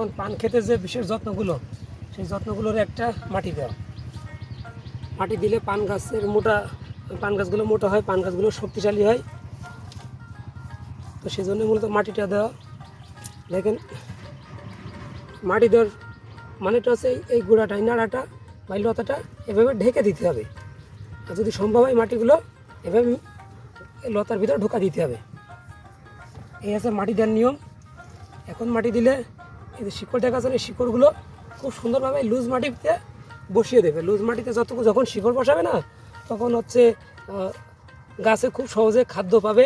এখন পান খেতে যে বিশেষ যত্নগুলো, সেই যত্নগুলোর একটা মাটি দেওয়া। মাটি দিলে পান গাছের মোটা, পান গাছগুলো মোটা হয়, পান গাছগুলো শক্তিশালী হয়। তো সেই জন্য মূলত মাটিটা দেওয়া। দেখেন, মাটি দেওয়ার মানেটা হচ্ছে এই- গুঁড়াটা, এই নাড়াটা বা লতাটা এভাবে ঢেকে দিতে হবে। আর যদি সম্ভব হয় মাটিগুলো এভাবে লতার ভিতরে ঢোকা দিতে হবে। এই আছে মাটি দেওয়ার নিয়ম। এখন মাটি দিলে যে শিকড় দেখা যাচ্ছে, এই শিকড়গুলো খুব সুন্দরভাবে লুজ মাটিতে বসিয়ে দেবে। লুজ মাটিতে যতটুকু যখন শিকড় বসাবে না, তখন হচ্ছে গাছে খুব সহজে খাদ্য পাবে।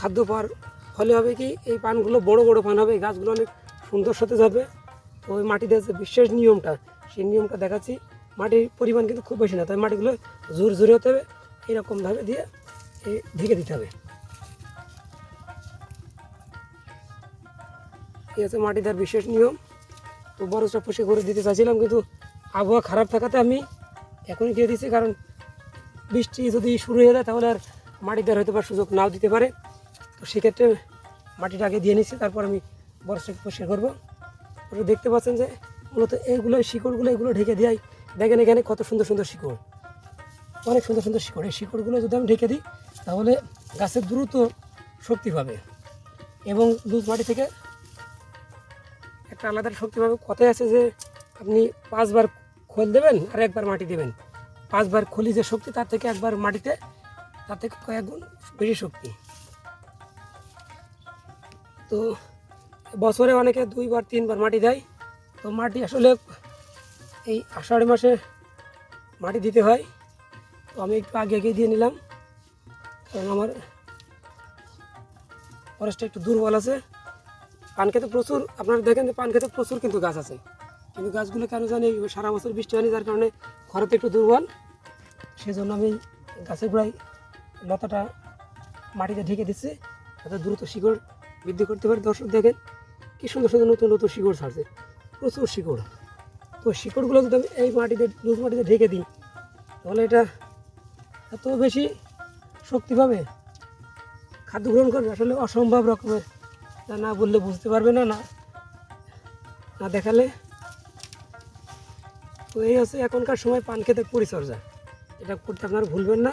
খাদ্য পাওয়ার ফলে হবে কি, এই পানগুলো বড় বড় পান হবে গাছগুলো অনেক সুন্দর সাথে যাবে। তো ওই মাটিতে যে বিশেষ নিয়মটা, সেই নিয়মটা দেখাচ্ছি। মাটির পরিমাণ কিন্তু খুব বেশি না, তাই মাটিগুলো জোর জোরে হতে হবে। এরকমভাবে দিয়ে ঢেকে দিতে হবে। এই হচ্ছে মাটি দেওয়ার বিশেষ নিয়ম। তো বরফটা পুষে করে দিতে চাইছিলাম, কিন্তু আবহাওয়া খারাপ থাকাতে আমি এখনই দিয়ে দিচ্ছি কারণ বৃষ্টি যদি শুরু হয়ে যায়, তাহলে আর মাটি দেওয়ার হয়তো বা সুযোগ নাও দিতে পারে। তো সেক্ষেত্রে মাটিটা আগে দিয়ে নিচ্ছি, তারপর আমি বরফটাকে পরিষ্কার করব। দেখতে পাচ্ছেন যে, মূলত এইগুলো শিকড়গুলো, এগুলো ঢেকে দেয় দেখেন এখানে কত সুন্দর সুন্দর শিকড়। অনেক সুন্দর সুন্দর শিকড়। এই শিকড়গুলো যদি আমি ঢেকে দিই, তাহলে গাছের দ্রুত শক্তি পাবে এবং লুজ মাটি থেকে একটা আলাদা শক্তি পাবে কথায় আছে যে আপনি পাঁচবার খোল দেবেন আর একবার মাটি দেবেন। পাঁচবার খলি যে শক্তি, তার থেকে একবার মাটিতে, তার থেকে কয়েক গুণ বেশি শক্তি। তো বছরে অনেকে দুইবার, তিনবার মাটি দেয়। তো মাটি আসলে এই আষাঢ় মাসে মাটি দিতে হয়। তো আমি একটু আগে আগে দিয়ে নিলাম। কারণ আমার ফরেস্টটা একটু দুর্বল আছে। পান খেতে প্রচুর, আপনারা দেখেন যে পান খেতে প্রচুর কিন্তু গাছ আছে। কিন্তু গাছগুলো কেন জানি সারা বছর বৃষ্টি হয়নি, যার কারণে খরাতে একটু দুর্বল। সেই জন্য আমি গাছের গোড়ায় লতাটা মাটিতে ঢেকে দিচ্ছি, যাতে দ্রুত শিকড় বৃদ্ধি করতে পারে। দর্শক দেখেন, কি সুন্দর সুন্দর নতুন নতুন শিকড় ছাড়ছে, প্রচুর শিকড়। তো শিকড়গুলো যদি আমি এই মাটিতে লুজ মাটিতে ঢেকে দিই, তাহলে এটা এত বেশি শক্তি পাবে খাদ্য গ্রহণ করবে, আসলে অসম্ভব রকমের তা না বললে বুঝতে পারবে না না। না দেখালে? তো এই হচ্ছে এখনকার সময় পান খেতে পরিচর্যা। এটা করতে আপনারা ভুলবেন না।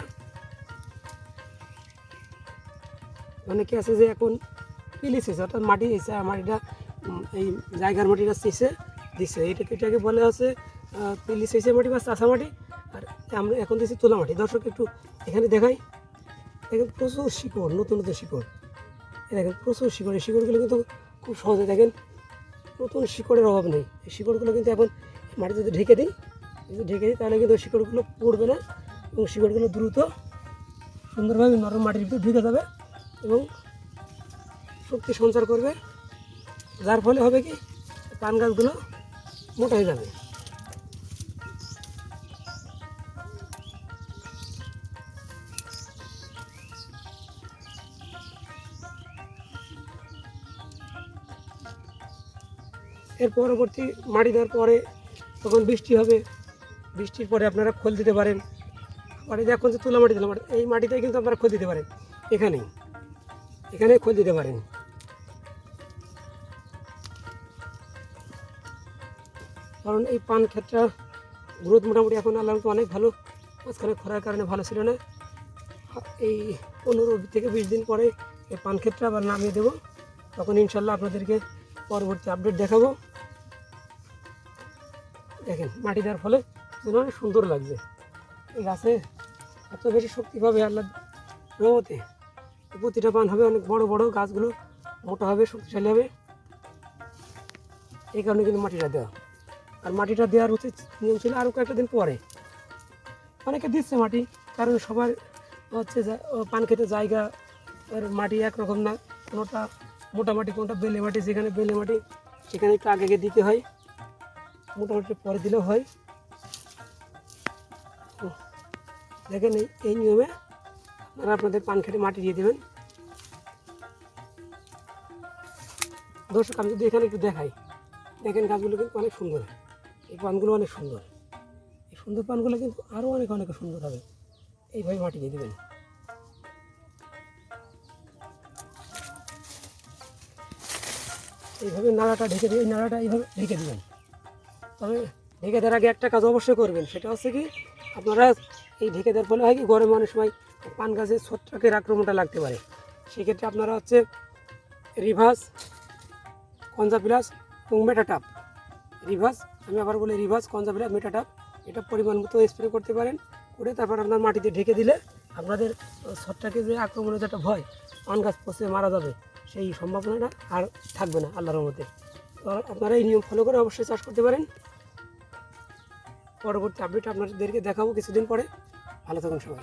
অনেকে আছে যে এখন পিলি হয়েছে অর্থাৎ মাটি আর মাটিটা উম, এই জায়গার মাটিটা চেষে দিচ্ছে এইটাকে এটাকে বলে হচ্ছে পিলি হয়েছে মাটি বা চাষা মাটি আর আমরা এখন দিচ্ছি তোলা মাটি। দর্শক একটু এখানে দেখাই। দেখেন প্রচুর শিকড় নতুন নতুন শিকড়। দেখেন, প্রচুর শিকড়। এই শিকড়গুলো কিন্তু খুব সহজে দেখেন, নতুন শিকড়ের অভাব নেই। এই শিকড়গুলো কিন্তু এখন মাটিতে যদি ঢেকে দিই, যদি ঢেকে দিই, তাহলে কিন্তু শিকড়গুলো পড়বে না এবং শিকড়গুলো দ্রুত সুন্দরভাবে নরম মাটির ভিতরে ঢুকে যাবে এবং শক্তি সঞ্চার করবে। যার ফলে হবে কি, পান গাছগুলো মোটা হয়ে যাবে। এর পরবর্তী মাটি দেওয়ার পরে তখন বৃষ্টি হবে। বৃষ্টির পরে আপনারা খোল দিতে পারেন। আবার এখন যে তুলা মাটি দিলাম, এই মাটিতে কিন্তু আপনারা খোল দিতে পারেন। এখানেই। এখানে খোল দিতে পারেন। কারণ এই পান ক্ষেতটা গ্রোথ মোটামুটি এখন আল্লাহ রহমতে অনেক ভালো। মাঝখানে খরার কারণে ভালো ছিল না। এই পনেরো থেকে বিশ দিন পরে এই পান ক্ষেতটা আবার নামিয়ে দেবো। তখন ইনশাল্লাহ আপনাদেরকে পরবর্তী আপডেট দেখাবো। দেখেন, মাটি দেওয়ার ফলে অনেক সুন্দর লাগছে। এই গাছে এত বেশি শক্তি পাবে আল্লাহ রহমতে। প্রতিটা পান হবে, অনেক বড় বড় গাছগুলো মোটা হবে, শক্তিশালী হবে। এই কারণে কিন্তু মাটিটা দেওয়া। আর মাটিটা দেওয়ার উচিত নিয়ম ছিল আরও কয়েকটা দিন পরে। অনেকে দিচ্ছে মাটি, কারণ সবার হচ্ছে পান খেতে জায়গা আর মাটি একরকম না। কোনোটা মোটা মাটি কোনোটা বেলে মাটি, যেখানে বেলে মাটি, সেখানে একটু আগে আগে দিতে হয়। মোটামুটি পরে দিলেও হয়। দেখেন এই নিয়মে আপনারা আপনাদের পান খেতে মাটি দিয়ে দেবেন। দর্শক, আমি যদি এখানে একটু দেখাই। দেখেন গাছগুলো কিন্তু অনেক সুন্দর। এই পানগুলো অনেক সুন্দর। এই সুন্দর পানগুলো কিন্তু আরও অনেক অনেক সুন্দর হবে। এইভাবে মাটি দিয়ে দেবেন। এইভাবে নাড়াটা ঢেকে দিয়ে এই নাড়াটা এইভাবে ঢেকে দিবেন। তবে ঢেকে দেওয়ার আগে একটা কাজ অবশ্যই করবেন, সেটা হচ্ছে কি আপনারা এই ঢেকে দেওয়ার ফলে হয় কি গরমে অনেক সময় পান গাছের ছত্রাকের আক্রমণটা লাগতে পারে। সেক্ষেত্রে আপনারা হচ্ছে রিভার্স কনজা প্লাস এবং মেটাটাপ। রিভার্স আমি আবার বলি রিভার্স কনজা প্লাস মেটাটাপ, এটা পরিমাণ মতো স্প্রে করতে পারেন, করে তারপর আপনার মাটিতে ঢেকে দিলে আপনাদের ছত্রাকে যে আক্রমণের যে একটা ভয় পান গাছ পচে মারা যাবে, সেই সম্ভাবনাটা আর থাকবে না, আল্লাহর মতে আপনারা এই নিয়ম ফলো করে অবশ্যই চাষ করতে পারেন। পরবর্তী আপডেট আপনাদেরকে দেখাবো কিছুদিন পরে। ভালো থাকুন সবাই।